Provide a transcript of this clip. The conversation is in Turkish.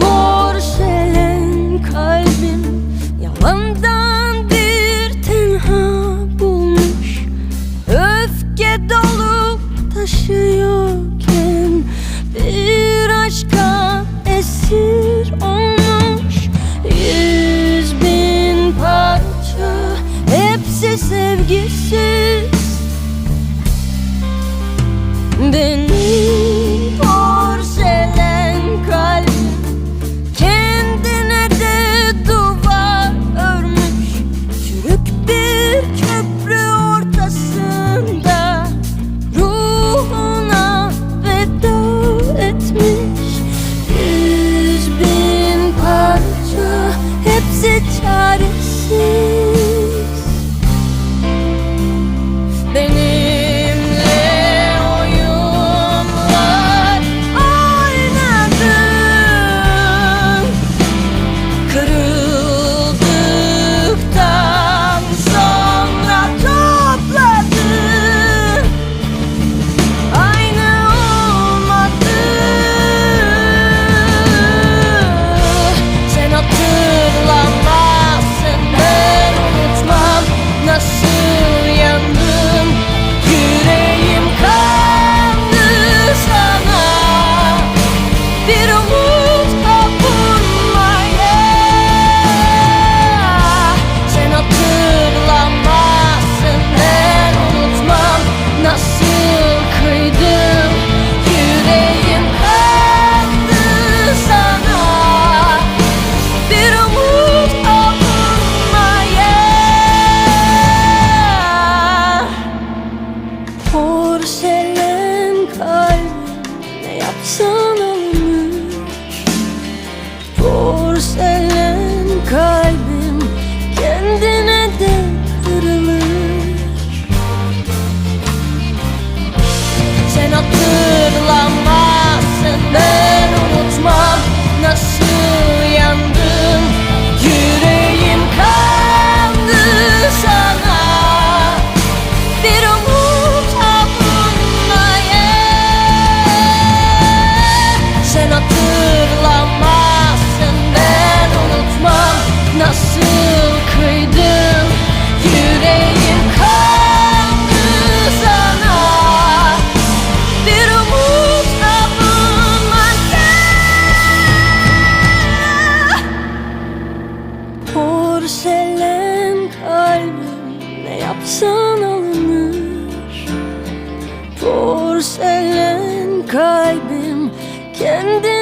Porselen kalbim yalandan bir tenha bulmuş. Öfke dolu taşıyorken bir aşka esir olmuş. Yüz bin parça hepsi sevgisiz. Bin Boş kalbim kendi Yapsan alınır. Porselen kalbim kırılır